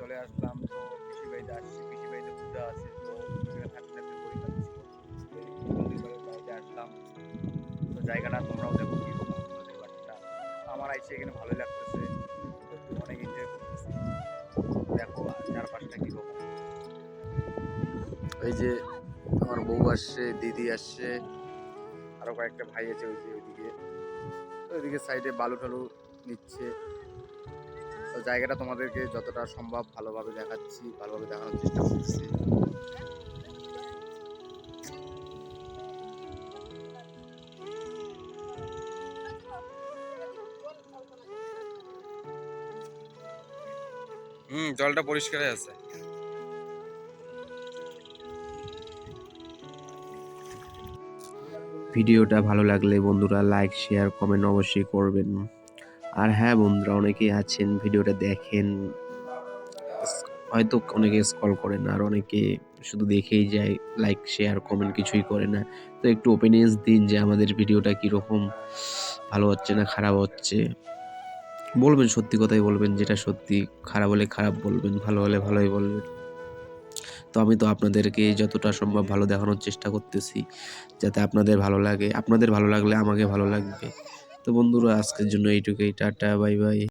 চলে আসলাম। তো পিসি বাড়িতে আসছি পিসি বাড়িতে পূজা আছে, তো বাড়িতে আসলাম। তো জায়গাটা তোমরাও দেখো কীরকম মন্দির বাড়িটা। আমার আইসে এখানে ভালোই লাগতেছে। অনেক এনজয় করতেছি। দেখো চারপাশটা কীরকম এই যে আমার বউ আসছে, দিদি আসছে, আরও কয়েকটা ভাই আছে ওই যে ওইদিকে। ওইদিকে সাইডে বালু টালু নিচ্ছে। তো জায়গাটা তোমাদেরকে যতটা সম্ভব ভালোভাবে দেখাচ্ছি ভালোভাবে দেখানোর চেষ্টা করছি। হুম জলটা পরিষ্কারই আছে। ভিডিওটা ভালো লাগলে বন্ধুরা লাইক শেয়ার কমেন্ট অবশ্যই করবেন। আর হ্যাঁ বন্ধুরা অনেকেই আছেন, ভিডিওটা দেখেন। হয়তো অনেকে স্কল করেন আর অনেকে শুধু দেখেই যায় লাইক শেয়ার কমেন্ট কিছুই করে না। তো একটু ওপিনিয়ন্স দিন যে আমাদের ভিডিওটা কীরকম, ভালো হচ্ছে না খারাপ হচ্ছে? বলবেন, সত্যি কথাই বলবেন, যেটা সত্যি, খারাপ হলে খারাপ বলবেন, ভালো হলে ভালোই বলবেন। তো আমি তো আপনাদেরকে যতটা সম্ভব ভালো দেখানোর চেষ্টা করতেছি, যাতে আপনাদের ভালো লাগে। আপনাদের ভালো লাগলে আমাকে ভালো লাগবে। তো বন্ধুরা আজকের জন্য এইটুকুই টাটা বাই বাই